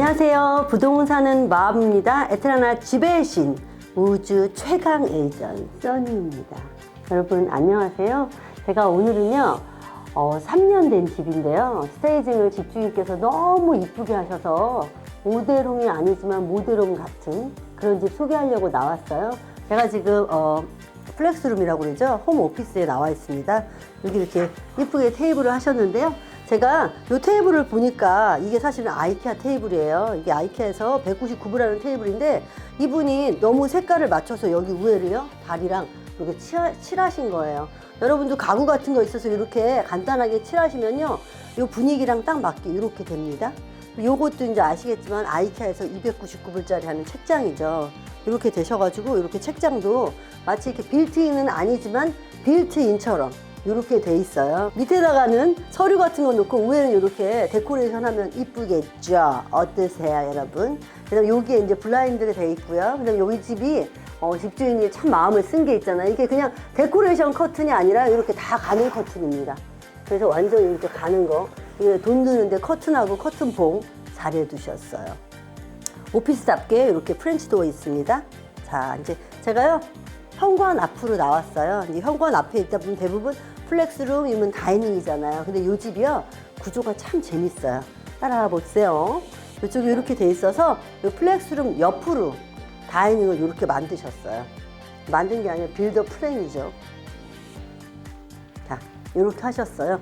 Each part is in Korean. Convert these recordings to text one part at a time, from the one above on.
안녕하세요. 부동산 사는 마음입니다. 에트라나 집의 신 우주 최강 에이전 써니입니다. 여러분 안녕하세요. 제가 오늘은요. 어, 3년 된 집인데요. 스테이징을 집주인께서 너무 이쁘게 하셔서 모델홈이 아니지만 모델홈 같은 그런 집 소개하려고 나왔어요. 제가 지금 어, 플렉스룸이라고 그러죠. 홈 오피스에 나와 있습니다. 여기 이렇게 이쁘게 테이블을 하셨는데요. 제가 이 테이블을 보니까 이게 사실은 아이케아 테이블이에요. 이게 아이케아에서 199불하는 테이블인데 이분이 너무 색깔을 맞춰서 여기 위에를요. 다리랑 이렇게 칠하, 칠하신 거예요. 여러분도 가구 같은 거 있어서 이렇게 간단하게 칠하시면요. 이 분위기랑 딱 맞게 이렇게 됩니다. 요것도 이제 아시겠지만 아이케아에서 299불짜리 하는 책장이죠. 이렇게 되셔가지고 이렇게 책장도 마치 이렇게 빌트인은 아니지만 빌트인처럼 이렇게 돼 있어요. 밑에다가는 서류 같은 거 놓고 위에는 이렇게 데코레이션 하면 이쁘겠죠. 어떠세요, 여러분? 그다음 여기에 이제 블라인드가 돼 있고요. 그다음 여기 집이 어, 집주인이 참 마음을 쓴 게 있잖아요. 이게 그냥 데코레이션 커튼이 아니라 이렇게 다 가는 커튼입니다. 그래서 완전 이렇게 가는 거. 이게 돈 드는데 커튼하고 커튼봉 잘해 두셨어요. 오피스답게 이렇게 프렌치 도어 있습니다. 자, 이제 제가요, 현관 앞으로 나왔어요. 이제 현관 앞에 있다 보면 대부분 플렉스룸이면 다이닝이잖아요. 근데 이 집이요, 구조가 참 재밌어요. 따라와 보세요. 이쪽이 이렇게 돼 있어서 이 플렉스룸 옆으로 다이닝을 이렇게 만드셨어요. 만든 게 아니라 빌더 플랜이죠. 자, 이렇게 하셨어요.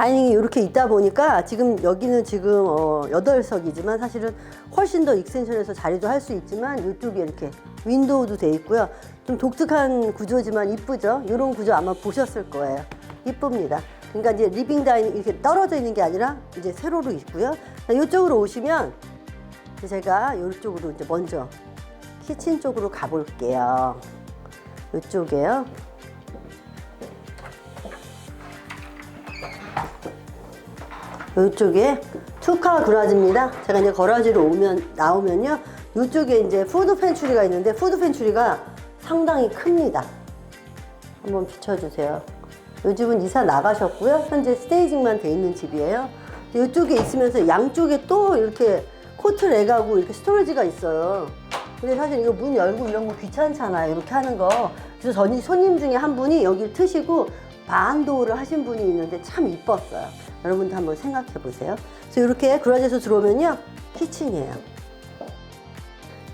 다이닝이 이렇게 있다 보니까 지금 여기는 지금 어, 8석이지만 사실은 훨씬 더 익스텐션해서 자리도 할 수 있지만 이쪽에 이렇게 윈도우도 돼 있고요. 좀 독특한 구조지만 이쁘죠? 이런 구조 아마 보셨을 거예요. 이쁩니다. 그러니까 이제 리빙 다이닝 이렇게 떨어져 있는 게 아니라 이제 세로로 있고요. 이쪽으로 오시면 제가 이쪽으로 이제 먼저 키친 쪽으로 가볼게요. 이쪽에요. 이쪽에 투카 그라지입니다. 제가 이제 거라지로 오면 나오면요. 이쪽에 이제 푸드 펜츄리가 있는데 푸드 펜츄리가 상당히 큽니다. 한번 비춰주세요. 이 집은 이사 나가셨고요. 현재 스테이징만 돼 있는 집이에요. 이쪽에 있으면서 양쪽에 또 이렇게 코트 렉하고 이렇게 스토리지가 있어요. 근데 사실 이거 문 열고 이런 거 귀찮잖아요. 이렇게 하는 거. 그래서 전 손님 중에 한 분이 여기를 트시고 반도를 하신 분이 있는데 참 이뻤어요. 여러분도 한번 생각해 보세요. 그래서 이렇게 그라지에서 들어오면요. 키친이에요.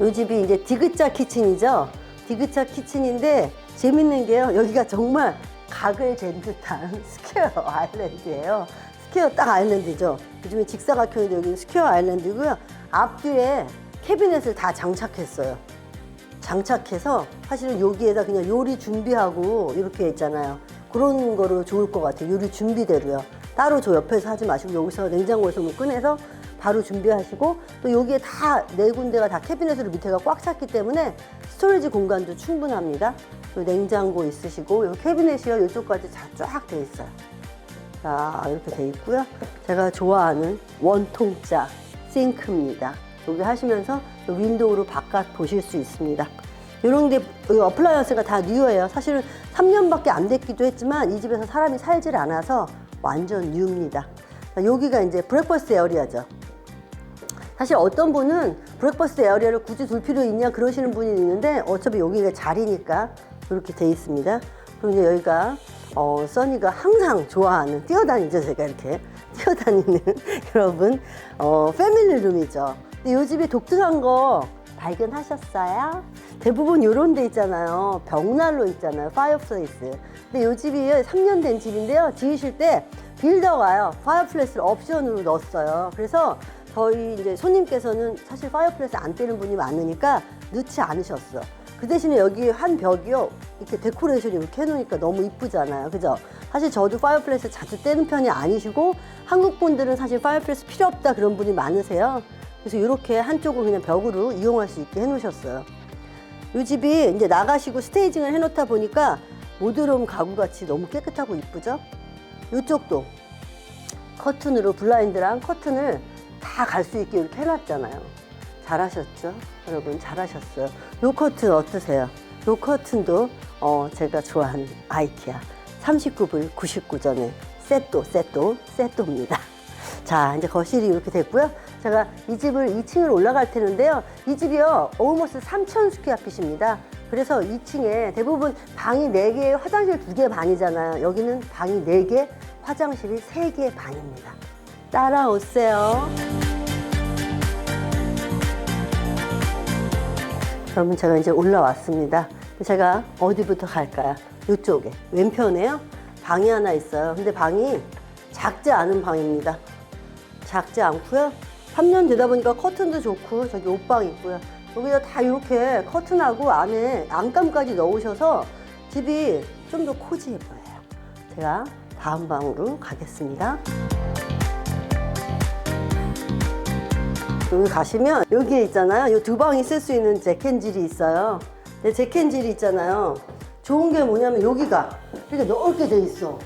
이 집이 이제 디귿자 키친이죠. 디귿자 키친인데 재밌는 게요. 여기가 정말 각을 잰 듯한 스퀘어 아일랜드예요. 스퀘어 딱 아일랜드죠. 요즘에 직사각형인데 여기는 스퀘어 아일랜드고요. 앞뒤에 캐비넷을 다 장착했어요. 장착해서 사실은 여기에다 그냥 요리 준비하고 이렇게 있잖아요. 그런 거로 좋을 것 같아요. 요리 준비대로요. 따로 저 옆에서 하지 마시고 여기서 냉장고에서 뭐 꺼내서 바로 준비하시고 또 여기에 다 네 군데가 다 캐비넷으로 밑에가 꽉 찼기 때문에 스토리지 공간도 충분합니다. 또 냉장고 있으시고 요 캐비넷이요 이쪽까지 쫙 돼 있어요. 자 이렇게 돼 있고요. 제가 좋아하는 원통짜 싱크입니다. 여기 하시면서 윈도우로 바깥 보실 수 있습니다. 이런 게 어플라이언스가 다 뉴예요. 사실은 3년밖에 안 됐기도 했지만 이 집에서 사람이 살질 않아서 완전 뉴입니다. 여기가 이제 브렉퍼스트 에어리아죠. 사실 어떤 분은 브렉퍼스트 에어리아를 굳이 둘 필요 있냐 그러시는 분이 있는데 어차피 여기가 자리니까 이렇게 돼 있습니다. 그리고 이제 여기가 어, 써니가 항상 좋아하는 뛰어다니죠 제가 이렇게 뛰어다니는 여러분 어, 패밀리 룸이죠. 근데 이 집이 독특한 거 발견하셨어요? 대부분 이런 데 있잖아요. 벽난로 있잖아요. 파이어플레이스. 근데 이 집이 3년 된 집인데요. 지으실 때 빌더가요. 파이어플레이스를 옵션으로 넣었어요. 그래서 저희 이제 손님께서는 사실 파이어플레이스 안 떼는 분이 많으니까 넣지 않으셨어. 그 대신에 여기 한 벽이요. 이렇게 데코레이션 이렇게 해놓으니까 너무 이쁘잖아요. 그죠? 사실 저도 파이어플레이스 자주 떼는 편이 아니시고 한국 분들은 사실 파이어플레이스 필요 없다 그런 분이 많으세요. 그래서 이렇게 한쪽을 그냥 벽으로 이용할 수 있게 해놓으셨어요. 이 집이 이제 나가시고 스테이징을 해놓다 보니까 모드룸 가구같이 너무 깨끗하고 이쁘죠? 이쪽도 커튼으로 블라인드랑 커튼을 다 갈 수 있게 이렇게 해놨잖아요. 잘하셨죠? 여러분 잘하셨어요. 요 커튼 어떠세요? 요 커튼도 어, 제가 좋아하는 아이키아 39불 99전에 세또 세또 세또입니다. 자 이제 거실이 이렇게 됐고요. 자 제가 이 집을 2층을 올라갈 테는데요. 이 집이요, almost 3,000 스퀘어핏입니다. 그래서 2층에 대부분 방이 4개, 화장실 2개 반이잖아요. 여기는 방이 4개, 화장실이 3개 반입니다. 따라오세요. 여러분 제가 이제 올라왔습니다. 제가 어디부터 갈까요? 이쪽에 왼편에요. 방이 하나 있어요. 근데 방이 작지 않은 방입니다. 작지 않고요. 3년 되다 보니까 커튼도 좋고 저기 옷방 있고요. 여기다 다 이렇게 커튼하고 안에 안감까지 넣으셔서 집이 좀 더 코지해 보여요. 제가 다음 방으로 가겠습니다. 여기 가시면 여기에 있잖아요. 이 두 방이 쓸 수 있는 잭앤질이 있어요. 근데 잭앤질이 있잖아요. 좋은 게 뭐냐면 여기가 이렇게 넓게 돼 있어.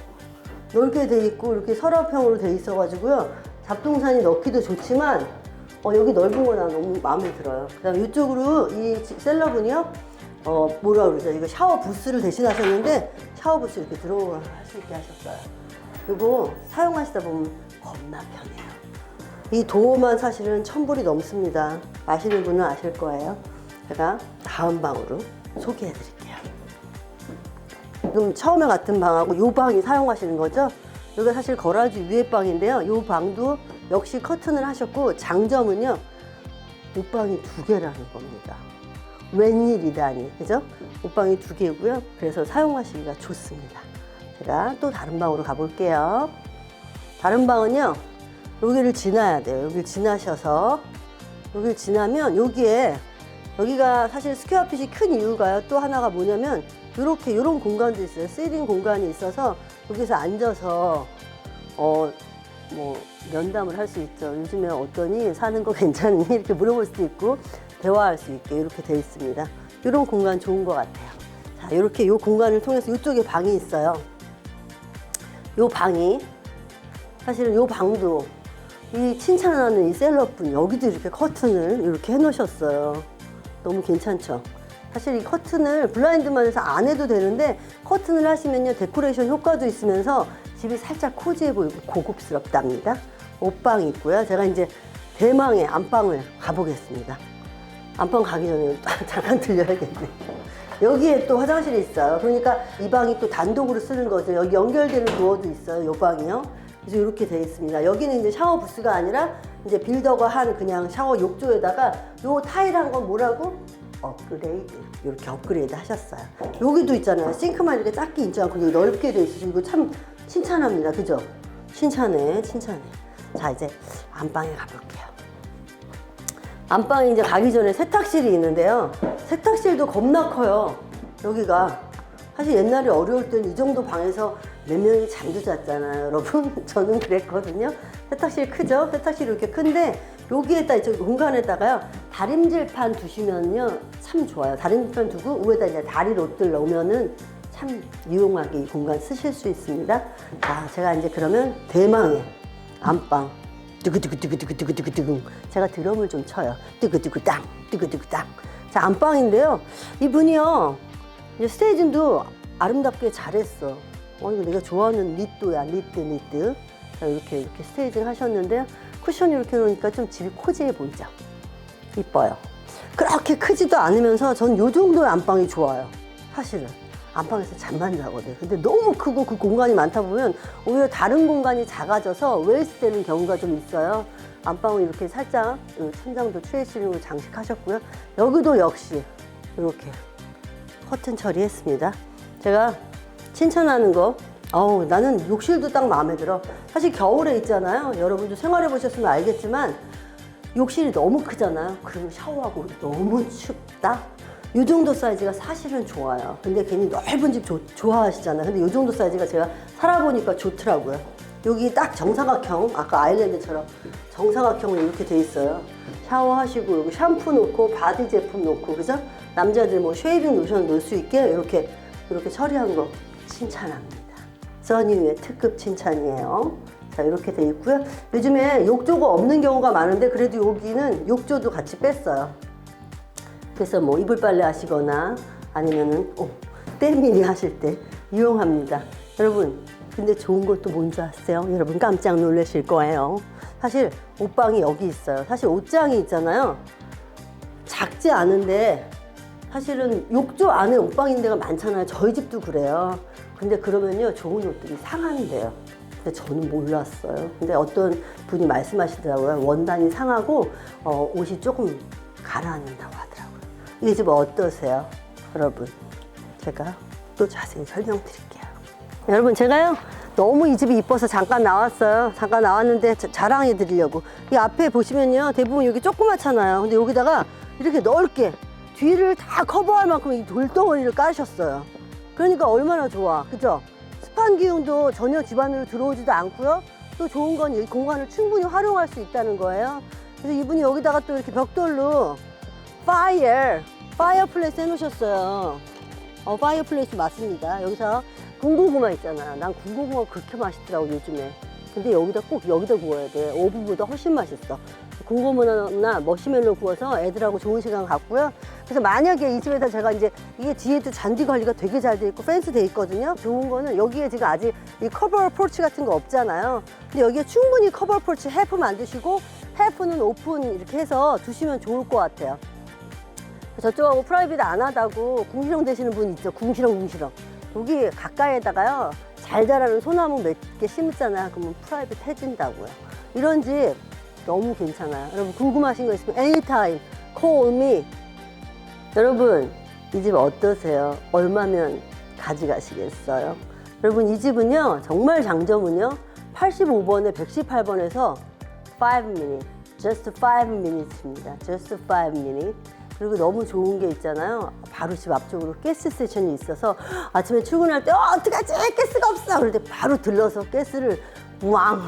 넓게 돼 있고 이렇게 서랍형으로 돼 있어가지고요. 잡동사니 넣기도 좋지만 어, 여기 넓은 거 나 너무 마음에 들어요. 그다음에 이쪽으로 이 지- 셀러분이요. 어 뭐라 그러죠? 이거 샤워 부스를 대신하셨는데 샤워 부스 이렇게 들어갈 수 있게 하셨어요. 이거 사용하시다 보면 겁나 편해요. 이 도어만 사실은 천 불이 넘습니다. 아시는 분은 아실 거예요. 제가 다음 방으로 소개해 드릴게요. 지금 처음에 같은 방하고 이 방이 사용하시는 거죠? 여기가 사실 거라지 위에 방인데요. 이 방도 역시 커튼을 하셨고 장점은요. 옷방이 두 개라는 겁니다. 웬일이다니, 그죠? 옷방이 두 개고요. 그래서 사용하시기가 좋습니다. 제가 또 다른 방으로 가볼게요. 다른 방은요. 여기를 지나야 돼요. 여기를 지나셔서 여기를 지나면 여기에 여기가 사실 스퀘어핏이 큰 이유가요. 또 하나가 뭐냐면 이렇게 이런 공간도 있어요. 시링 공간이 있어서 여기서 앉아서 어 뭐 면담을 할 수 있죠. 요즘에 어떠니 사는 거 괜찮니 이렇게 물어볼 수도 있고 대화할 수 있게 이렇게 돼 있습니다. 이런 공간 좋은 것 같아요. 자 이렇게 이 공간을 통해서 이쪽에 방이 있어요. 이 방이 사실은 이 방도 이 칭찬하는 이 셀럽분 여기도 이렇게 커튼을 이렇게 해놓으셨어요. 너무 괜찮죠? 사실 이 커튼을 블라인드만 해서 안 해도 되는데 커튼을 하시면요 데코레이션 효과도 있으면서 집이 살짝 코지해 보이고 고급스럽답니다. 옷방이 있고요. 제가 이제 대망의 안방을 가보겠습니다. 안방 가기 전에 잠깐 들려야겠네. 여기에 또 화장실이 있어요. 그러니까 이 방이 또 단독으로 쓰는 거죠. 여기 연결되는 도어도 있어요. 이 방이요. 그래서 이렇게 되어 있습니다. 여기는 이제 샤워 부스가 아니라 이제 빌더가 한 그냥 샤워 욕조에다가 요 타일 한 건 뭐라고? 업그레이드. 이렇게 업그레이드 하셨어요. 여기도 있잖아요. 싱크만 이렇게 작게 있지 않고 넓게 돼 있어서 이거 참 칭찬합니다. 그죠? 칭찬해, 칭찬해. 자, 이제 안방에 가볼게요. 안방에 이제 가기 전에 세탁실이 있는데요. 세탁실도 겁나 커요. 여기가. 사실 옛날에 어려울 땐 이 정도 방에서 몇 명이 잠도 잤잖아요, 여러분. 저는 그랬거든요. 세탁실 크죠? 세탁실이 이렇게 큰데 여기에다 이제 공간에다가요 다림질판 두시면요 참 좋아요. 다림질판 두고 위에다 이제 다리 롯들 넣으면은 참 유용하게 이 공간 쓰실 수 있습니다. 자, 제가 이제 그러면 대망의 안방 뜨그뜨그뜨그뜨그뜨그뜨그 제가 드럼을 좀 쳐요. 뜨그뜨그 땅, 뜨그뜨그 땅. 자 안방인데요. 이분이요 이제 스테이징도 아름답게 잘했어. 어 이거 내가 좋아하는 니또야 니트 니트. 자 이렇게 이렇게 스테이징 하셨는데요. 쿠션 이렇게 놓으니까 좀 집이 코지해 보이죠. 이뻐요. 그렇게 크지도 않으면서 전 요 정도의 안방이 좋아요. 사실은. 안방에서 잠만 자거든. 근데 너무 크고 그 공간이 많다 보면 오히려 다른 공간이 작아져서 웨이스 되는 경우가 좀 있어요. 안방을 이렇게 살짝 이 천장도 트레이싱으로 장식하셨고요. 여기도 역시 이렇게 커튼 처리했습니다. 제가 칭찬하는 거, 어우, 나는 욕실도 딱 마음에 들어. 사실 겨울에 있잖아요. 여러분도 생활해 보셨으면 알겠지만, 욕실이 너무 크잖아요. 그러면 샤워하고 너무 춥다? 이 정도 사이즈가 사실은 좋아요. 근데 괜히 넓은 집 조- 좋아하시잖아요. 근데 이 정도 사이즈가 제가 살아보니까 좋더라고요. 여기 딱 정사각형, 아까 아일랜드처럼 정사각형으로 이렇게 돼 있어요. 샤워하시고 여기 샴푸 놓고 바디 제품 놓고 그죠? 남자들 뭐 쉐이빙 로션 넣을 수 있게 이렇게 이렇게 처리한 거 칭찬합니다. 써니의 특급 칭찬이에요. 자 이렇게 돼 있고요. 요즘에 욕조가 없는 경우가 많은데 그래도 여기는 욕조도 같이 뺐어요. 그래서 뭐 이불 빨래 하시거나 아니면은 어, 때밀이 하실 때 이용합니다. 여러분, 근데 좋은 것도 뭔지 아세요? 여러분 깜짝 놀라실 거예요. 사실 옷방이 여기 있어요. 사실 옷장이 있잖아요. 작지 않은데 사실은 욕조 안에 옷방인 데가 많잖아요. 저희 집도 그래요. 근데 그러면요 좋은 옷들이 상한대요. 근데 저는 몰랐어요. 근데 어떤 분이 말씀하시더라고요. 원단이 상하고 어, 옷이 조금 가라앉는다고 하더라고요. 이 집 어떠세요, 여러분? 제가 또 자세히 설명드릴게요. 여러분 제가요 너무 이 집이 이뻐서 잠깐 나왔어요. 잠깐 나왔는데 자- 자랑해 드리려고. 이 앞에 보시면요 대부분 여기 조그맣잖아요. 근데 여기다가 이렇게 넓게 뒤를 다 커버할 만큼 이 돌덩어리를 까셨어요. 그러니까 얼마나 좋아, 그죠? 습한 기운도 전혀 집 안으로 들어오지도 않고요. 또 좋은 건 이 공간을 충분히 활용할 수 있다는 거예요. 그래서 이분이 여기다가 또 이렇게 벽돌로 파이어, 파이어 플레이스 해놓으셨어요. 어, 파이어 플레이스 맞습니다. 여기서 군고구마 있잖아. 난 군고구마 그렇게 맛있더라고, 요즘에. 근데 여기다 꼭 여기다 구워야 돼. 오븐보다 훨씬 맛있어. 군고구마나 머시멜로 구워서 애들하고 좋은 시간 갖고요. 그래서 만약에 이 집에다 제가 이제 이게 뒤에도 잔디 관리가 되게 잘 돼 있고 펜스 돼 있거든요. 좋은 거는 여기에 지금 아직 이 커버 포치 같은 거 없잖아요. 근데 여기에 충분히 커버 포치 해프 만드시고 해프는 오픈 이렇게 해서 두시면 좋을 것 같아요. 저쪽하고 프라이빗 안 하다고 궁시렁 되시는 분 있죠. 궁시렁 궁시렁. 여기 가까이에다가요. 잘 자라는 소나무 몇 개 심잖아요. 그러면 프라이빗 해준다고요. 이런 집 너무 괜찮아요. 여러분 궁금하신 거 있으면 anytime call me. 여러분 이 집 어떠세요? 얼마면 가져가시겠어요? 여러분 이 집은요 정말 장점은요 85번에 118번에서 5 minutes, just 5 minutes입니다. just 5 minutes. 그리고 너무 좋은 게 있잖아요. 바로 집 앞쪽으로 가스 스테이션이 있어서 아침에 출근할 때 어, 어떡하지? 가스가 없어. 때 바로 들러서 가스를 왕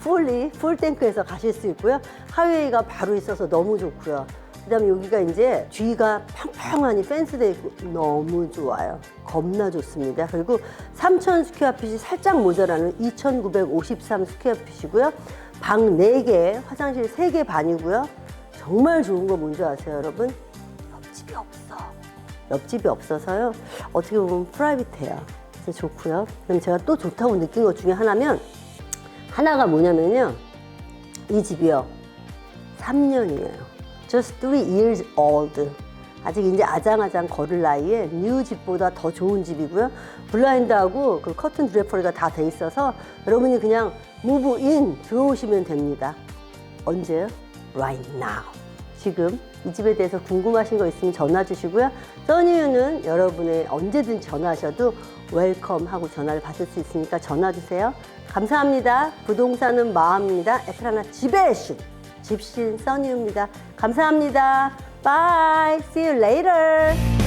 풀리 풀 탱크에서 가실 수 있고요. 하웨이가 바로 있어서 너무 좋고요. 그다음에 여기가 이제 뒤가 평평하니 펜스돼 있고 너무 좋아요. 겁나 좋습니다. 그리고 3,000 스퀘어핏이 살짝 모자라는 2,953 스퀘어핏이고요. 방 4개, 화장실 3개 반이고요. 정말 좋은 거 뭔지 아세요, 여러분? 옆집이 없어. 옆집이 없어서요. 어떻게 보면 프라이빗해요. 그래서 좋고요. 그럼 제가 또 좋다고 느낀 것 중에 하나면 하나가 뭐냐면요. 이 집이요. 3년이에요. Just three years old. 아직 이제 아장아장 걸을 나이에 뉴 집보다 더 좋은 집이고요. 블라인드하고 그 커튼 드래퍼리가 다 돼 있어서 여러분이 그냥 무브 인 들어오시면 됩니다. 언제요? Right now. 지금 이 집에 대해서 궁금하신 거 있으면 전화 주시고요. 써니유는 여러분의 언제든 전화하셔도 웰컴 하고 전화를 받을 수 있으니까 전화 주세요. 감사합니다. 부동산은 마음입니다. 에트라나 집의 신, 집신 써니유입니다. 감사합니다. Bye. See you later.